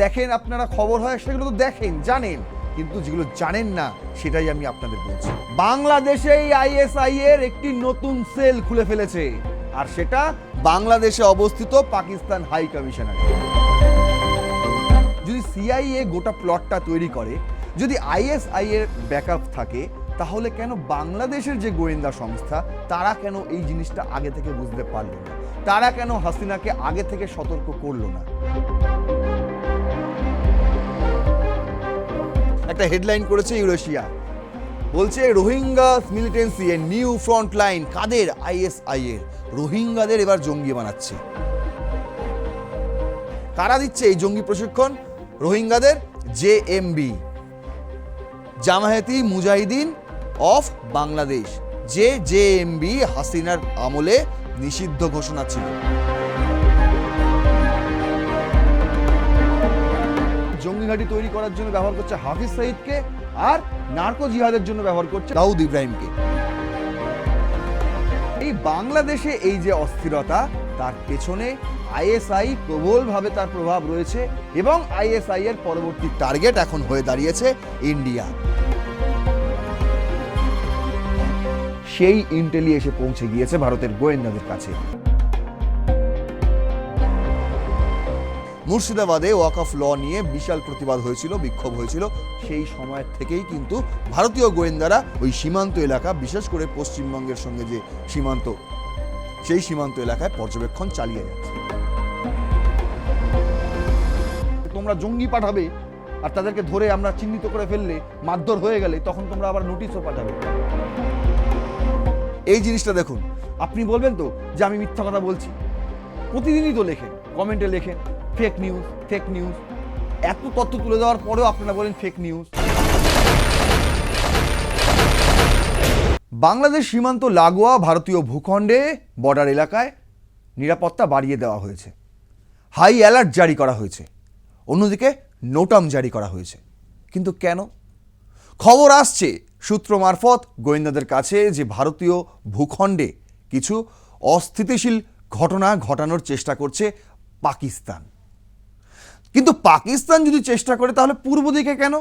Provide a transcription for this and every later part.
দেখেন আপনারা খবর হয়, সেগুলো তো দেখেন, জানেন। কিন্তু যেগুলো জানেন না, সেটাই আমি আপনাদের বলছি। বাংলাদেশেই আইএসআই এর একটি নতুন সেল খুলে ফেলেছে, আর সেটা বাংলাদেশে অবস্থিত পাকিস্তান হাই কমিশনার। যদি সিআইএ গোটা প্লটটা তৈরি করে, যদি আইএসআই এর ব্যাকআপ থাকে, তাহলে কেন বাংলাদেশের যে গোয়েন্দা সংস্থা, তারা কেন এই জিনিসটা আগে থেকে বুঝতে পারল না? তারা কেন হাসিনাকে আগে থেকে সতর্ক করল না? একটা হেডলাইন করেছে ইউরেশিয়া। বলছে, Rohingya militancy a new front line Quader? ISI এর। রোহিঙ্গাদের এবার জঙ্গি বানাচ্ছে। কারা দিচ্ছে এই জঙ্গি প্রশিক্ষণ? রোহিঙ্গাদের J M B. Jamaati Mujahideen of Bangladesh, যে জে এম বি হাসিনার আমলে নিষিদ্ধ ঘোষণা ছিল। জঙ্গি ঘাঁটি তৈরি করার জন্য ব্যবহার করছে হাফিজ সাইদকে আর নার্কো জিহাদের জন্য ব্যবহার করছে দাউদ ইব্রাহিমকে। এই বাংলাদেশে এই যে অস্থিরতা, তার পেছনে আইএসআই প্রবলভাবে তার প্রভাব রয়েছে এবং আইএসআই এর পরবর্তী টার্গেট এখন হয়ে দাঁড়িয়েছে ইন্ডিয়া। সেই ইন্টেলি এসে পৌঁছে গিয়েছে ভারতের গোয়েন্দাদের কাছে। মুর্শিদাবাদে ওয়াকফ ল নিয়ে বিশাল প্রতিবাদ হয়েছিল বিক্ষোভ হয়েছিল। সেই সময় থেকেই কিন্তু ভারতীয় গোয়েন্দারা ওই সীমান্ত এলাকা বিশেষ করে পশ্চিমবঙ্গের সঙ্গে যে সীমান্ত সেই সীমান্ত এলাকায় পর্যবেক্ষণ চালিয়ে যাচ্ছে। তোমরা জঙ্গি পাঠাবে আর তাদেরকে ধরে আমরা চিহ্নিত করে ফেললে মারধর হয়ে গেলে তখন তোমরা আবার নোটিশও পাঠাবে। এই জিনিসটা দেখুন। আপনি বলবেন তো যে আমি মিথ্যা কথা বলছি। প্রতিদিনই তো লেখেন কমেন্টে লেখেন। ফেক নিউজ ফেক নিউজ এত তথ্য তুলে দেওয়ার পরেও আপনারা বলেন ফেক নিউজ বাংলাদেশ সীমান্ত লাগোয়া ভারতীয় ভূখণ্ডে বর্ডার এলাকায় নিরাপত্তা বাড়িয়ে দেওয়া হয়েছে। হাই অ্যালার্ট জারি করা হয়েছে। অন্যদিকে নোটাম জারি করা হয়েছে। কিন্তু কেন? খবর আসছে সূত্র মারফত গোয়েন্দাদের কাছে যে ভারতীয় ভূখণ্ডে কিছু অস্থিতিশীল ঘটনা ঘটানোর চেষ্টা করছে পাকিস্তান। কিন্তু পাকিস্তান যদি চেষ্টা করে, তাহলে পূর্ব দিকে কেন?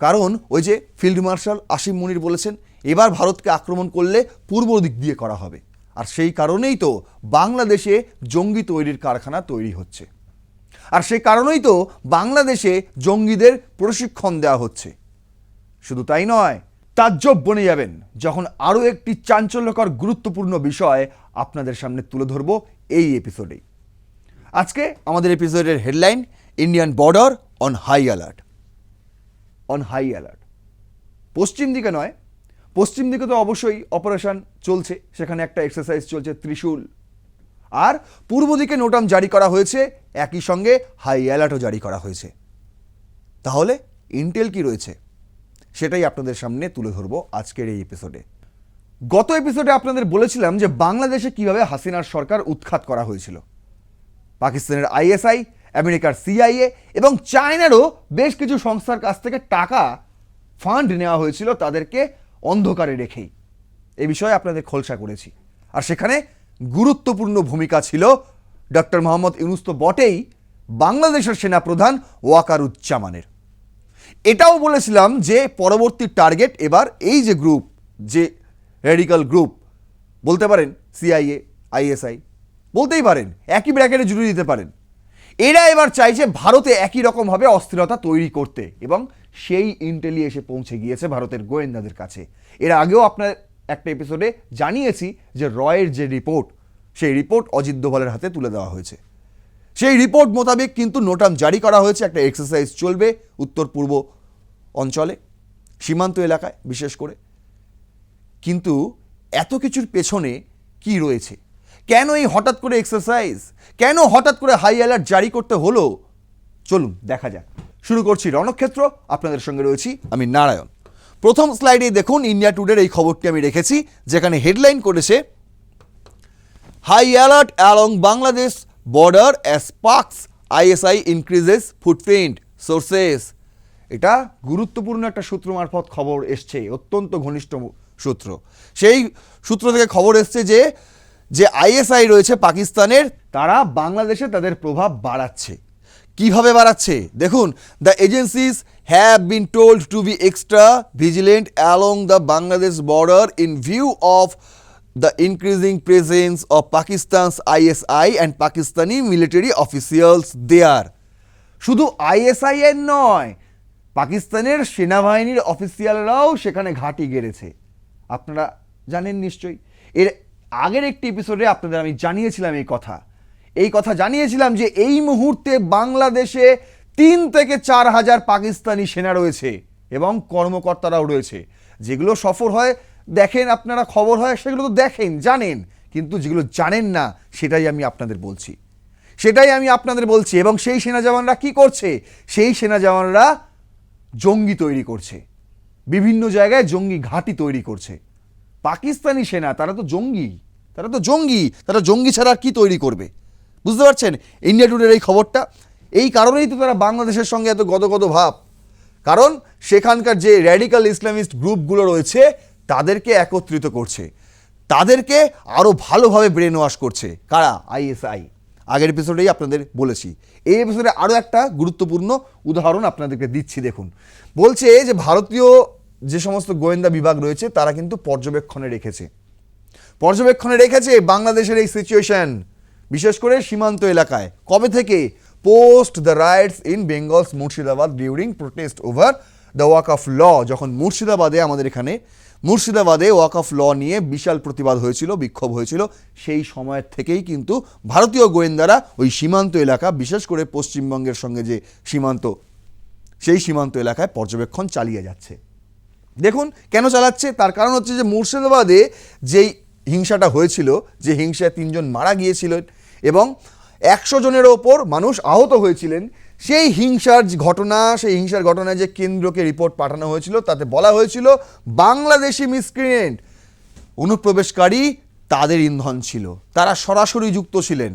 কারণ ওই যে ফিল্ড মার্শাল আসিম মুনির বলেছেন, এবার ভারতকে আক্রমণ করলে পূর্ব দিক দিয়ে করা হবে। আর সেই কারণেই তো বাংলাদেশে জঙ্গি তৈরির কারখানা তৈরি হচ্ছে। আর সেই কারণেই তো বাংলাদেশে জঙ্গিদের প্রশিক্ষণ দেওয়া হচ্ছে। শুধু তাই নয়, তাজ্জব বনে যাবেন, যখন আরও একটি চাঞ্চল্যকর, গুরুত্বপূর্ণ বিষয় আপনাদের সামনে তুলে ধরব এই এপিসোডেই আজকে আমাদের এপিসোডের headline Indian border on high alert on high alert পশ্চিম দিকে নয়, পশ্চিম দিকে তো অবশ্যই অপারেশন চলছে, সেখানে একটা এক্সারসাইজ চলছে ত্রিশূল। আর পূর্ব দিকে নোটাম জারি করা হয়েছে, একই সঙ্গে হাই অ্যালার্টও জারি করা হয়েছে। তাহলে ইন্টেল কি রয়েছে? সেটাই আপনাদের সামনে তুলে ধরবো আজকের এই এপিসোডে গত এপিসোডে আপনাদের বলেছিলাম যে বাংলাদেশে কীভাবে হাসিনার সরকার উৎখাত করা হয়েছিল। পাকিস্তানের আইএসআই আমেরিকার সিআইএ এবং চায়নারও বেশ কিছু সংস্থার কাছ থেকে টাকা ফান্ড নেওয়া হয়েছিল তাদেরকে অন্ধকারে রেখেই। এ বিষয়ে আপনাদের খোলসা করেছি। আর সেখানে গুরুত্বপূর্ণ ভূমিকা ছিল ডক্টর মোহাম্মদ ইউনুস তো বটেই বাংলাদেশের সেনাপ্রধান ওয়াকারুজ্জামানের। এটাও বলেছিলাম যে পরবর্তী টার্গেট এবার এই যে গ্রুপ, যে রেডিক্যাল গ্রুপ, বলতে পারেন সিআইএ আইএসআই বলতেই পারেন, একই ব্র্যাকেটে জুড়ে দিতে পারেন। এরা এবার চাইছে ভারতে একই রকমভাবে অস্থিরতা তৈরি করতে এবং সেই ইন্টেলি এসে পৌঁছে গিয়েছে ভারতের গোয়েন্দাদের কাছে। এর আগেও আপনার একটা এপিসোডে জানিয়েছি যে রয়ের যে রিপোর্ট সেই রিপোর্ট অজিত দোভালের হাতে তুলে দেওয়া হয়েছে। সেই রিপোর্ট মোতাবেক কিন্তু নোটাম জারি করা হয়েছে, একটা এক্সারসাইজ চলবে উত্তর পূর্ব অঞ্চলে, সীমান্ত এলাকায় বিশেষ করে। কিন্তু এত কিছুর পেছনে কি রয়েছে? কেন এই হঠাৎ করে এক্সারসাইজ কেন হঠাৎ করে হাই অ্যালার্ট জারি করতে হলো? চলুন দেখা যাক। শুরু করছি রণক্ষেত্র, আপনাদের সঙ্গে রয়েছি আমি নারায়ণ। প্রথম স্লাইডে দেখুন ইন্ডিয়া টুডের এই খবরটি আমি রেখেছি, যেখানে হেডলাইন করেছে high alert along Bangladesh border as Pak's ISI increases footprint sources এটা গুরুত্বপূর্ণ একটা সূত্র মারফত খবর এসছে, অত্যন্ত ঘনিষ্ঠ সূত্র। সেই সূত্র থেকে খবর এসছে যে যে আইএসআই রয়েছে পাকিস্তানের, তারা বাংলাদেশে তাদের প্রভাব বাড়াচ্ছে। কীভাবে বাড়াচ্ছে? দেখুন the agencies have been told to be extra vigilant along the Bangladesh border in view of the increasing presence of Pakistan's ISI and Pakistani military officials there শুধু আইএসআই এর নয়, পাকিস্তানের সেনাবাহিনীর অফিসিয়ালরাও সেখানে ঘাঁটি গেড়েছে। আপনারা জানেন নিশ্চয়ই। এর আগের একটি এপিসোডে আপনাদের আমি জানিয়েছিলাম এই কথা। এই কথা জানিয়েছিলাম যে এই মুহূর্তে বাংলাদেশে তিন থেকে চার হাজার পাকিস্তানি সেনা রয়েছে এবং কর্মকর্তারাও রয়েছে। যেগুলো সফর হয়, দেখেন আপনারা খবর হয়, সেগুলো তো দেখেন, জানেন। কিন্তু যেগুলো জানেন না, সেটাই আমি আপনাদের বলছি। সেটাই আমি আপনাদের বলছি এবং সেই সেনা জওয়ানরা কি করছে? সেই সেনা জওয়ানরা জঙ্গি তৈরি করছে। বিভিন্ন জায়গায় জঙ্গি ঘাঁটি তৈরি করছে। পাকিস্তানি সেনা, তারা তো জঙ্গি, তারা তো জঙ্গি, তারা জঙ্গি ছাড়া আর কি তৈরি করবে? বুঝতে পারছেন? ইন্ডিয়া টুডের এই খবরটা, এই কারণেই তো তারা বাংলাদেশের সঙ্গে এত গদগদ ভাব। কারণ সেখানকার যে র্যাডিক্যাল ইসলামিস্ট গ্রুপগুলো রয়েছে, তাদেরকে একত্রিত করছে। তাদেরকে আরও ভালোভাবে ব্রেন ওয়াশ করছে। কারা? আইএসআই আগের এপিসোডেই আপনাদের বলেছি। এই এপিসোডে আরও একটা গুরুত্বপূর্ণ উদাহরণ আপনাদেরকে দিচ্ছি, দেখুন। বলছে যে ভারতীয় যে সমস্ত গোয়েন্দা বিভাগ রয়েছে, তারা কিন্তু পর্যবেক্ষণে রেখেছে। পর্যবেক্ষণে রেখেছে বাংলাদেশের এই সিচুয়েশন বিশেষ করে সীমান্ত এলাকায়। কবে থেকে? Post the riots in Bengal's Murshidabad during protest over the Waqf law ল যখন মুর্শিদাবাদে, আমাদের এখানে মুর্শিদাবাদে ওয়াক অফ ল নিয়ে বিশাল প্রতিবাদ হয়েছিল, বিক্ষোভ হয়েছিল, সেই সময়ের থেকেই কিন্তু ভারতীয় গোয়েন্দারা ওই সীমান্ত এলাকা, বিশেষ করে পশ্চিমবঙ্গের সঙ্গে যে সীমান্ত, সেই সীমান্ত এলাকায় পর্যবেক্ষণ চালিয়ে যাচ্ছে। দেখুন কেন চালাচ্ছে? তার কারণ হচ্ছে যে মুর্শিদাবাদে যেই হিংসাটা হয়েছিল, যে হিংসায় তিনজন মারা গিয়েছিলেন এবং একশো জনের ওপর মানুষ আহত হয়েছিলেন, সেই হিংসার ঘটনা, সেই হিংসার ঘটনায় যে কেন্দ্রকে রিপোর্ট পাঠানো হয়েছিল, তাতে বলা হয়েছিল বাংলাদেশি মিসক্রিয়েন্ট অনুপ্রবেশকারী তাদের ইন্ধন ছিল, তারা সরাসরি যুক্ত ছিলেন।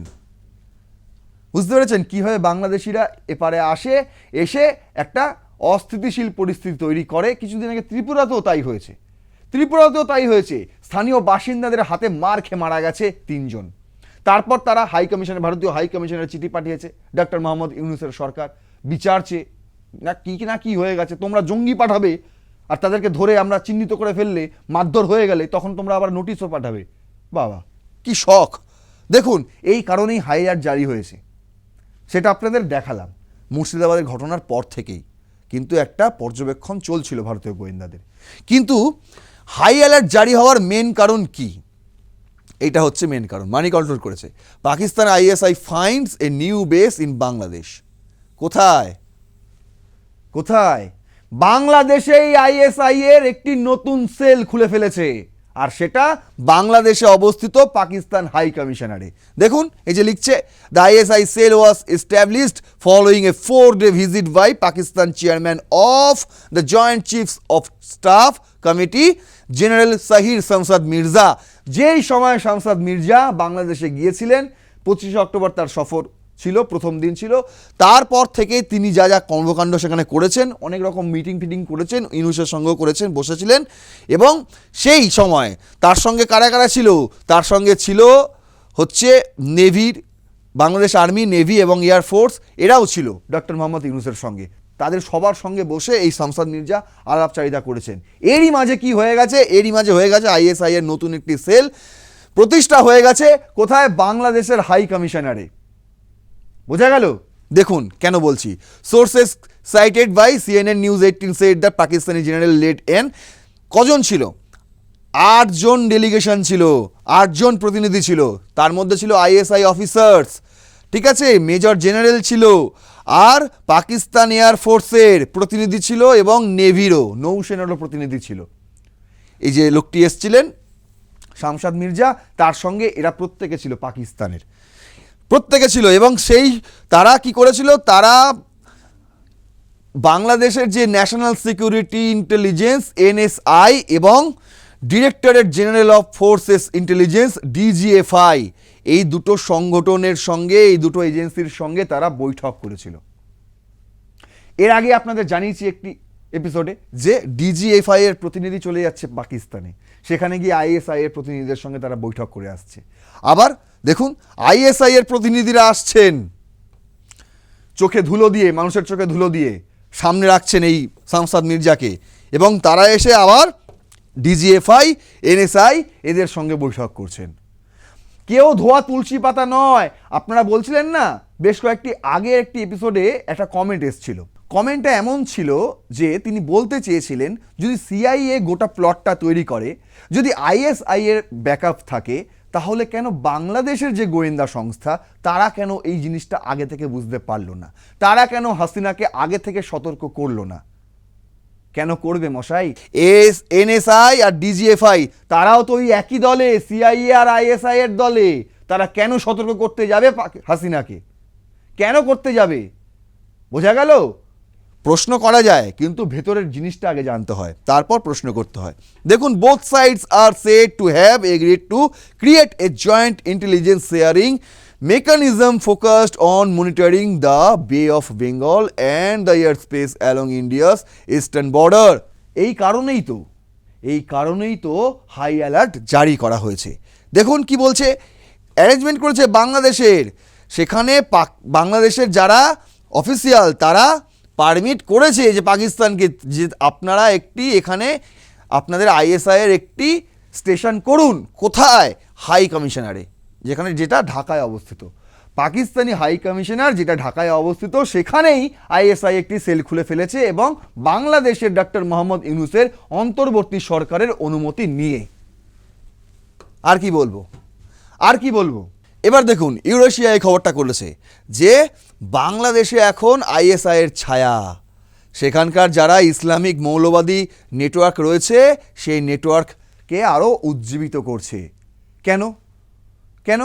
বুঝতে পেরেছেন? কীভাবে বাংলাদেশিরা এপারে আসে, এসে একটা অস্থিতিশীল পরিস্থিতি তৈরি করে। কিছুদিন আগে ত্রিপুরাতেও তাই হয়েছে। ত্রিপুরাতেও তাই হয়েছে। স্থানীয় বাসিন্দাদের হাতে মার খেয়ে মারা গেছে তিনজন। তারপর তারা হাই কমিশনে ভারতীয় হাই কমিশনের চিঠি পাঠিয়েছে ডক্টর মোহাম্মদ ইউনুসের সরকার। বিচার চেয়ে না কি না কি হয়ে গেছে, তোমরা জঙ্গি পাঠাবে আর তাদেরকে ধরে আমরা চিহ্নিত করে ফেললে মারধর হয়ে গেলে তখন তোমরা আবার নোটিশও পাঠাবে। বাবা, কি শখ। দেখুন, এই কারণেই হাই অ্যালার্ট জারি হয়েছে। সেটা আপনাদের দেখালাম। মুর্শিদাবাদের ঘটনার পর থেকেই। কিন্তু একটা পর্যবেক্ষণ চলছিল ভারতীয় গোয়েন্দাদের। কিন্তু হাই অ্যালার্ট জারি হওয়ার মেন কারণ কি? এটা হচ্ছে মেন কারণ মানি কন্ট্রোল করেছে। Pakistan ISI finds a new base in Bangladesh. কোথায়? কোথায়? বাংলাদেশেই আইএসআই এর একটি নতুন সেল খুলে ফেলেছে। আর সেটা বাংলাদেশে অবস্থিত পাকিস্তান হাই কমিশনারে। দেখুন, এই যে লিখছে the ISI cell was established following a four day visit by Pakistan chairman of the joint chiefs of staff committee general Sahir Shamshad Mirza যেই সময় শামসাদ মির্জা বাংলাদেশে গিয়েছিলেন, পঁচিশে অক্টোবর তার সফর ছিল, প্রথম দিন ছিল। তারপর থেকে তিনি যা যা কর্মকাণ্ড সেখানে করেছেন, অনেক রকম মিটিং ফিটিং করেছেন, ইনুসের সঙ্গেও করেছেন, বসেছিলেন। এবং সেই সময় তার সঙ্গে কারা কারা ছিল? তার সঙ্গে ছিল হচ্ছে নেভির বাংলাদেশ আর্মি নেভি এবং এয়ারফোর্স এরাও ছিল ডক্টর মোহাম্মদ ইউনুসের সঙ্গে। তাদের সবার সঙ্গে বসে এই সামসাদ মির্জা আলাপচারিতা করেছেন। এরই মাঝে কি হয়ে গেছে? এরই মাঝে হয়ে গেছে আইএসআই এর নতুন একটি সেল। প্রতিষ্ঠা হয়ে গেছে কোথায়? বাংলাদেশের হাই কমিশনারে বোঝা গেল? দেখুন, কেন বলছি। Sources cited by CNN news eighteen said the Pakistani general led an কজন ছিল? আটজন ডেলিগেশন ছিল, আটজন প্রতিনিধি ছিল, তার মধ্যে ছিল আইএসআই অফিসার্স ঠিক আছে? মেজর জেনারেল ছিল, আর পাকিস্তান এয়ার ফোর্সের প্রতিনিধি ছিল এবং নেভিরও নৌসেনারও প্রতিনিধি ছিল। এই যে লোকটি এসছিলেন শামসাদ মির্জা, তার সঙ্গে এরা প্রত্যেকে ছিল পাকিস্তানের। প্রত্যেকে ছিল এবং সেই তারা কি করেছিল? তারা বাংলাদেশের যে ন্যাশনাল সিকিউরিটি ইন্টেলিজেন্স, এনএসআই এবং directorate general of forces intelligence, DGFI, এই দুটো সংগঠনের সঙ্গে, এই দুটো এজেন্সির সঙ্গে তারা বৈঠক করেছিল। এর আগে আপনাদের জানিয়েছি একটি এপিসোডে যে ডিজিএফআই এর প্রতিনিধি চলে যাচ্ছে পাকিস্তানে। সেখানে গিয়ে আইএসআই এর প্রতিনিধিদের সঙ্গে তারা বৈঠক করে আসছে। আবার দেখুন আইএসআই এর প্রতিনিধিরা আসছেন। চোখে ধুলো দিয়ে, মানুষের চোখে ধুলো দিয়ে সামনে রাখছেন এই সামসাদ মির্জাকে। এবং তারা এসে আবার ডিজিএফআই এনএসআই এদের সঙ্গে বৈঠক করছেন। কেউ ধোয়া তুলসী পাতা নয়। আপনারা বলছিলেন না, বেশ কয়েকটি আগের একটি এপিসোডে একটা কমেন্ট এসেছিল। কমেন্টটা এমন ছিল যে তিনি বলতে চেয়েছিলেন, যদি সিআইএ গোটা প্লটটা তৈরি করে, যদি আইএসআই এর ব্যাকআপ থাকে তাহলে কেন বাংলাদেশের যে গোয়েন্দা সংস্থা, তারা কেন এই জিনিসটা আগে থেকে বুঝতে পারল না? তারা কেন হাসিনাকে আগে থেকে সতর্ক করল না? কেন করবে মশাই? এস, এনএসআই আর ডিজিএফআই, তারাও তো ওই একই দলে, সিআইএ আর আইএসআই এর দলে। তারা কেন সতর্ক করতে যাবে হাসিনাকে? কেন করতে যাবে? বোঝা গেল? প্রশ্ন করা যায়, কিন্তু ভেতরের জিনিসটা আগে জানতে হয়, তারপর প্রশ্ন করতে হয়। দেখুন both sides R said to have agreed to create a joint intelligence sharing mechanism focused on monitoring the Bay of Bengal and the airspace along India's eastern border এই কারণেই তো, এই কারণেই তো হাই অ্যালার্ট জারি করা হয়েছে। দেখুন কি বলছে অ্যারেঞ্জমেন্ট করেছে বাংলাদেশের। সেখানে পাক, বাংলাদেশের যারা অফিসিয়াল তারা পারমিট করেছে যে পাকিস্তানকে যে আপনারা একটি এখানে আপনাদের আইএসআইয়ের একটি স্টেশন করুন, কোথায়? হাই কমিশনারে, যেখানে যেটা ঢাকায় অবস্থিত। পাকিস্তানি হাই কমিশনার যেটা ঢাকায় অবস্থিত, সেখানেই আইএসআই একটি সেল খুলে ফেলেছে এবং বাংলাদেশের ডক্টর মোহাম্মদ ইউনুসের অন্তর্বর্তী সরকারের অনুমতি নিয়ে। আর কি বলব? আর কি বলব? এবার দেখুন, ইউরেশিয়া এই খবরটা করেছে যে বাংলাদেশে এখন আইএসআই এর ছায়া। সেখানকার যারা ইসলামিক মৌলবাদী নেটওয়ার্ক রয়েছে, সেই নেটওয়ার্ককে আরও উজ্জীবিত করছে। কেন? কেন?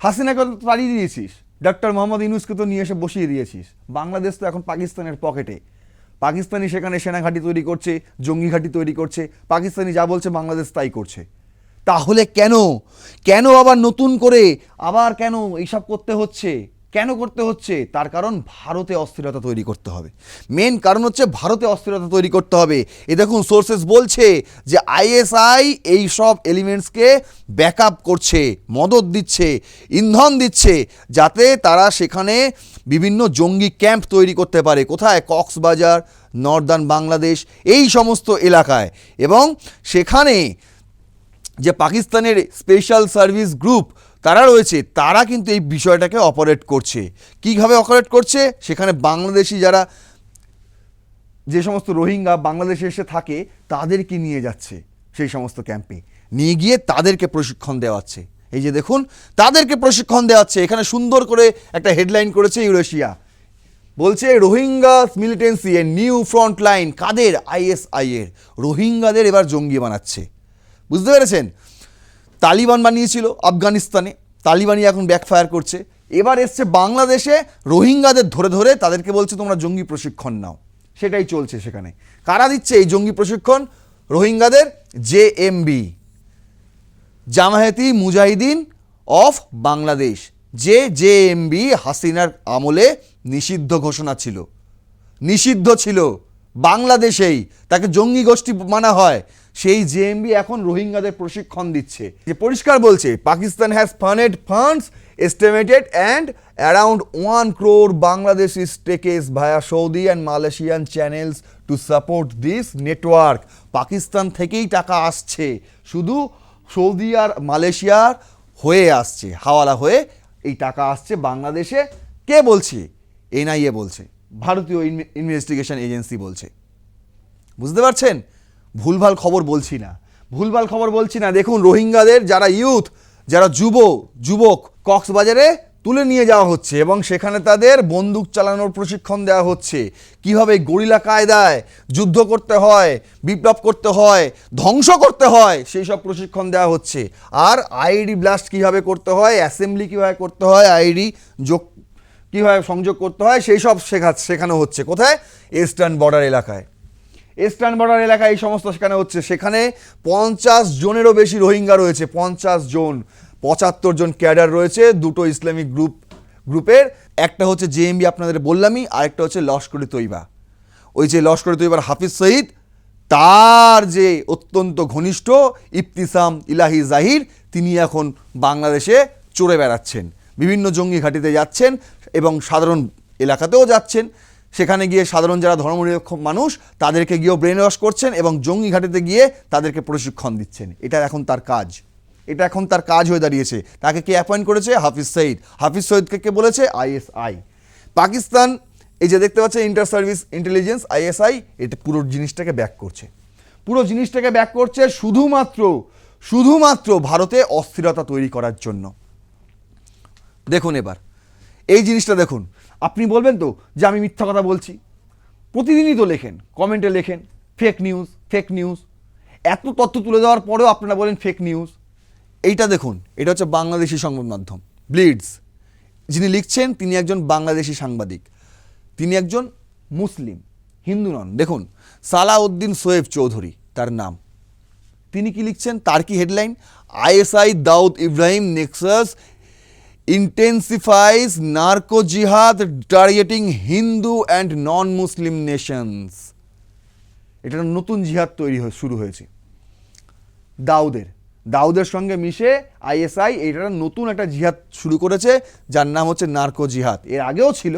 হাসিনাকে তো তাড়িয়ে দিয়েছিস। ডক্টর মোহাম্মদ ইউনুসকে তো নিয়ে এসে বসিয়ে দিয়েছিস। বাংলাদেশ তো এখন পাকিস্তানের পকেটে। পাকিস্তানি সেখানে সেনাঘাঁটি তৈরি করছে জঙ্গি ঘাঁটি তৈরি করছে, পাকিস্তানি যা বলছে বাংলাদেশ তাই করছে। তাহলে কেন? কেন আবার নতুন করে? আবার কেন এইসব করতে হচ্ছে? কেন করতে হচ্ছে? তার কারণ ভারতে অস্থিরতা তৈরি করতে হবে। মেন কারণ হচ্ছে ভারতে অস্থিরতা তৈরি করতে হবে। এ দেখুন সোর্সেস বলছে যে আইএসআই এই সব এলিমেন্টসকে ব্যাকআপ করছে, মদত দিচ্ছে, ইন্ধন দিচ্ছে, যাতে তারা সেখানে বিভিন্ন জঙ্গি ক্যাম্প তৈরি করতে পারে। কোথায়? কক্সবাজার নর্দার্ন বাংলাদেশ, এই সমস্ত এলাকায়। এবং সেখানে যে পাকিস্তানের স্পেশাল সার্ভিস গ্রুপ তারা রয়েছে, তারা কিন্তু এই বিষয়টাকে অপারেট করছে। কীভাবে অপারেট করছে? সেখানে বাংলাদেশি যারা যে সমস্ত রোহিঙ্গা বাংলাদেশে এসে থাকে, তাদেরকে নিয়ে যাচ্ছে সেই সমস্ত ক্যাম্পে নিয়ে গিয়ে তাদেরকে প্রশিক্ষণ দেওয়াচ্ছে। এই যে দেখুন, তাদেরকে প্রশিক্ষণ দেওয়াচ্ছে। এখানে সুন্দর করে একটা হেডলাইন করেছে ইউরেশিয়া। বলছে, Rohingya militancy a new front line Quader? ISI এর। রোহিঙ্গাদের এবার জঙ্গি বানাচ্ছে। বুঝতে পেরেছেন? তালিবান বানিয়েছিল আফগানিস্তানে, তালিবানই এখন ব্যাকফায়ার করছে। এবার এসছে বাংলাদেশে রোহিঙ্গাদের ধরে ধরে তাদেরকে বলছে, তোমরা জঙ্গি প্রশিক্ষণ নাও। সেটাই চলছে সেখানে। কারা দিচ্ছে এই জঙ্গি প্রশিক্ষণ? রোহিঙ্গাদের J M B, Jamaati Mujahideen of Bangladesh, যে জে এম বি হাসিনার আমলে নিষিদ্ধ ঘোষণা ছিল। নিষিদ্ধ ছিল। বাংলাদেশেই তাকে জঙ্গি গোষ্ঠী মানা হয়। সেই জেএমবি এখন রোহিঙ্গাদের প্রশিক্ষণ দিচ্ছে। যে পরিষ্কার বলছে, Pakistan has funded funds estimated and around one crore Bangladesh is takes via Saudi and Malaysian channels to support this network Pakistan থেকেই টাকা আসছে, শুধু সৌদি আর মালয়েশিয়ার হয়ে আসছে, হাওয়ালা হয়ে এই টাকা আসছে বাংলাদেশে। কে বলছে? এনআইএ বলছে, ভারতীয় ইনভেস্টিগেশন এজেন্সি বলছে। বুঝতে পারছেন? ভুলভাল খবর বলছি না। ভুলভাল খবর বলছি না। দেখুন, রোহিঙ্গাদের যারা ইউথ, যারা যুব, যুবক কক্সবাজারে তুলে নিয়ে যাওয়া হচ্ছে এবং সেখানে তাদের বন্দুক চালানোর প্রশিক্ষণ দেওয়া হচ্ছে। কীভাবে গরিলা কায়দায় যুদ্ধ করতে হয়, বিপ্লব করতে হয়, ধ্বংস করতে হয়, সেই সব প্রশিক্ষণ দেওয়া হচ্ছে। আর আইডি ব্লাস্ট কীভাবে করতে হয়, অ্যাসেম্বলি কীভাবে করতে হয়, আইডি যোগ কীভাবে সংযোগ করতে হয়, সেই সব শেখা শেখানো হচ্ছে। কোথায়? ইস্টার্ন বর্ডার এলাকায়। ইস্টার্ন বর্ডার এলাকায় এই সমস্ত সেখানে হচ্ছে। সেখানে পঞ্চাশ জনেরও বেশি রোহিঙ্গা রয়েছে, পঞ্চাশ জন, পঁচাত্তর জন ক্যাডার রয়েছে, দুটো ইসলামিক গ্রুপ, গ্রুপের। একটা হচ্ছে জেএমবি আপনাদের বললামই, আরেকটা হচ্ছে লস্করি তৈবা ওই যে লস্করি তৈবার হাফিজ সঈদ, তার যে অত্যন্ত ঘনিষ্ঠ ইফতিসাম ইলাহি জাহির, তিনি এখন বাংলাদেশে চড়ে বেড়াচ্ছেন। বিভিন্ন জঙ্গি ঘাঁটিতে যাচ্ছেন এবং সাধারণ এলাকাতেও যাচ্ছেন। সেখানে গিয়ে সাধারণ যারা ধর্মনিরপেক্ষ মানুষ, তাদেরকে গিয়েও ব্রেন ওয়াশ করছেন এবং জঙ্গি ঘাটিতে গিয়ে তাদেরকে প্রশিক্ষণ দিচ্ছেন। এটা এখন তার কাজ। এটা এখন তার কাজ হয়ে দাঁড়িয়েছে। তাকে কে অ্যাপয়েন্ট করেছে? হাফিজ সঈদ। হাফিজ সঈদকে কে বলেছে? আইএসআই পাকিস্তান, এই যে দেখতে পাচ্ছে ইন্টার সার্ভিস ইন্টেলিজেন্স আইএসআই এটা পুরো জিনিসটাকে ব্যাক করছে। পুরো জিনিসটাকে ব্যাক করছে শুধুমাত্র শুধুমাত্র ভারতে অস্থিরতা তৈরি করার জন্য। দেখুন এবার। এই জিনিসটা দেখুন। আপনি বলবেন তো যে আমি মিথ্যা কথা বলছি। প্রতিদিনই তো লেখেন, কমেন্টে লেখেন ফেক নিউজ ফেক নিউজ এত তথ্য তুলে দেওয়ার পরেও আপনারা বলেন ফেক নিউজ এইটা দেখুন, এটা হচ্ছে বাংলাদেশি সংবাদ মাধ্যম ব্লিডস যিনি লিখছেন, তিনি একজন বাংলাদেশি সাংবাদিক। তিনি একজন মুসলিম, হিন্দু নন। দেখুন, সালাউদ্দিন সোয়েব চৌধুরী, তার নাম। তিনি কি লিখছেন? তার কি headline ISI Dawood Ibrahim nexus intensifies narco jihad targeting Hindu and non Muslim nations এটা নতুন জিহাদ তৈরি শুরু হয়েছে। দাউদের। দাউদের সঙ্গে মিশে আইএসআই এটা নতুন একটা জিহাদ শুরু করেছে, যার নাম হচ্ছে নার্কো জিহাদ এর আগেও ছিল,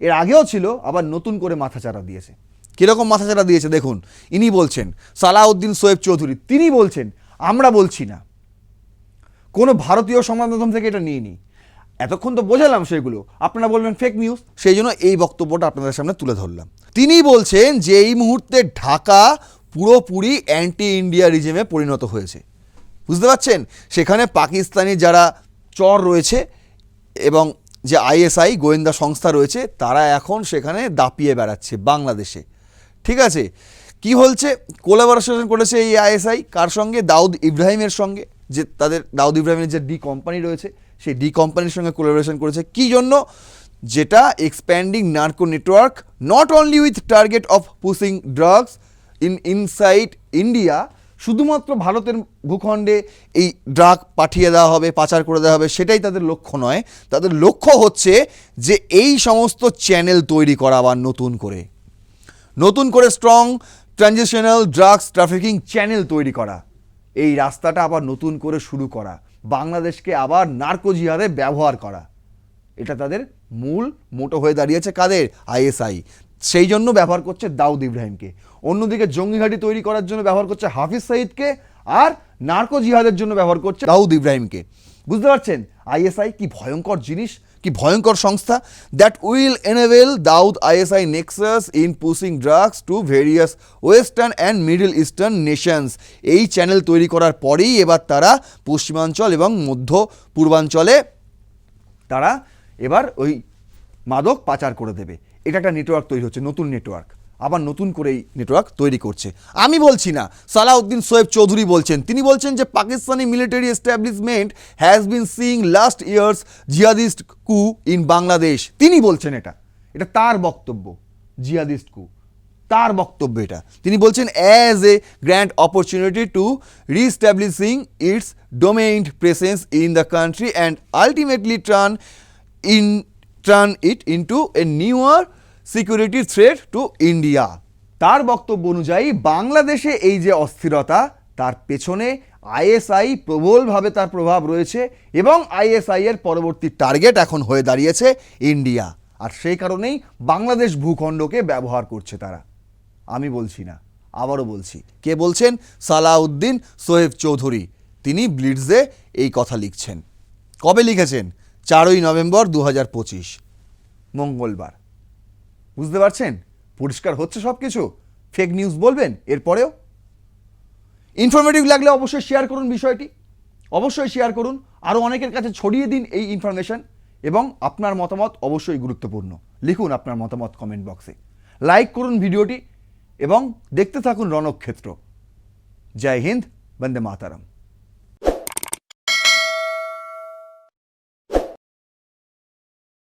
এর আগেও ছিল, আবার নতুন করে মাথাচাড়া দিয়েছে। কীরকম মাথাচাড়া দিয়েছে দেখুন, ইনি বলছেন, সালাউদ্দিন সোয়েব চৌধুরী। তিনি বলছেন, আমরা বলছি না। কোনো ভারতীয় সংবাদ মাধ্যম থেকে এটা নিয়ে নিই এতক্ষণ তো বোঝালাম সেগুলো। আপনারা বলবেন ফেক নিউজ সেই জন্য এই বক্তব্যটা আপনাদের সামনে তুলে ধরলাম। তিনি বলছেন যে এই মুহূর্তে ঢাকা পুরোপুরি অ্যান্টি ইন্ডিয়া রিজেমে পরিণত হয়েছে। বুঝতে পারছেন? সেখানে পাকিস্তানি যারা চর রয়েছে এবং যে আইএসআই, গোয়েন্দা সংস্থা রয়েছে, তারা এখন সেখানে দাপিয়ে বেড়াচ্ছে বাংলাদেশে। ঠিক আছে? কি হচ্ছে কোলাবোরেশন করেছে এই আইএসআই? কার সঙ্গে? দাউদ ইব্রাহিমের সঙ্গে। যে তাদের দাউদ ইব্রাহিমের যে ডি কোম্পানি রয়েছে, সেই ডি কোম্পানির সঙ্গে কোলাবোরেশন করেছে। কি জন্য? যেটা expanding narco network not only with target of pushing drugs in inside India শুধুমাত্র ভারতের ভূখণ্ডে এই ড্রাগ পাঠিয়ে দেওয়া হবে, পাচার করে দেওয়া হবে, সেটাই তাদের লক্ষ্য নয়। তাদের লক্ষ্য হচ্ছে যে এই সমস্ত চ্যানেল তৈরি করা আবার নতুন করে। নতুন করে strong transitional drugs trafficking channel তৈরি করা। এই রাস্তাটা আবার নতুন করে শুরু করা, বাংলাদেশকে আবার নার্কো জিহাদে ব্যবহার করা। এটা তাদের মূল মোটো হয়ে দাঁড়িয়েছে কাদের? আইএসআই। সেই জন্য ব্যবহার করছে দাউদ ইব্রাহিমকে। অন্যদিকে জঙ্গিঘাটি তৈরি করার জন্য ব্যবহার করছে হাফিজ সাইদকে আর নার্কো জিহাদের জন্য ব্যবহার করছে দাউদ ইব্রাহিমকে। বুঝতে পারছেন? আইএসআই কি ভয়ঙ্কর জিনিস? কি ভয়ঙ্কর সংস্থা that will enable Dawood ISI nexus in pushing drugs to various western and middle eastern nations এই চ্যানেল তৈরি করার পরেই এবার তারা পশ্চিমাঞ্চল এবং মধ্য পূর্বাঞ্চলে তারা এবার ওই মাদক পাচার করে দেবে। এটা একটা নেটওয়ার্ক তৈরি হচ্ছে, নতুন নেটওয়ার্ক আবার নতুন করে এই নেটওয়ার্ক তৈরি করছে। আমি বলছি না, সালাউদ্দিন সোয়েব চৌধুরী বলছেন। তিনি বলছেন যে Pakistani military establishment has been seeing last years jihadist coup in Bangladesh তিনি বলছেন এটা। এটা তার বক্তব্য জিয়াদিস্ট কু তার বক্তব্য এটা। তিনি বলছেন as a grand opportunity to reestablishing its domain presence in the country and ultimately turn in turn it into a new newer security threat to India. তার বক্তব্য অনুযায়ী, বাংলাদেশে এই যে অস্থিরতা, তার পেছনে আইএসআই প্রবলভাবে তার প্রভাব রয়েছে এবং আইএসআই এর পরবর্তী টার্গেট এখন হয়ে দাঁড়িয়েছে ইন্ডিয়া। আর সেই কারণেই বাংলাদেশ ভূখণ্ডকে ব্যবহার করছে তারা। আমি বলছি না, আবারও বলছি। কে বলছেন? সালাউদ্দিন সোহেব চৌধুরী। তিনি ব্লিডসে এই কথা লিখছেন। কবে লিখেছেন? চারই নভেম্বর দু হাজার পঁচিশ, মঙ্গলবার। বুঝতে পারছেন? পরিষ্কার হচ্ছে সব কিছু ফেক নিউজ বলবেন, এরপরেও? ইনফরমেটিভ লাগলে অবশ্যই শেয়ার করুন বিষয়টি। অবশ্যই শেয়ার করুন। আরও অনেকের কাছে ছড়িয়ে দিন এই ইনফরমেশন এবং আপনার মতামত অবশ্যই গুরুত্বপূর্ণ। লিখুন আপনার মতামত কমেন্ট বক্সে লাইক করুন ভিডিওটি এবং দেখতে থাকুন রণক্ষেত্র। জয় হিন্দ, বন্দে মাতারাম।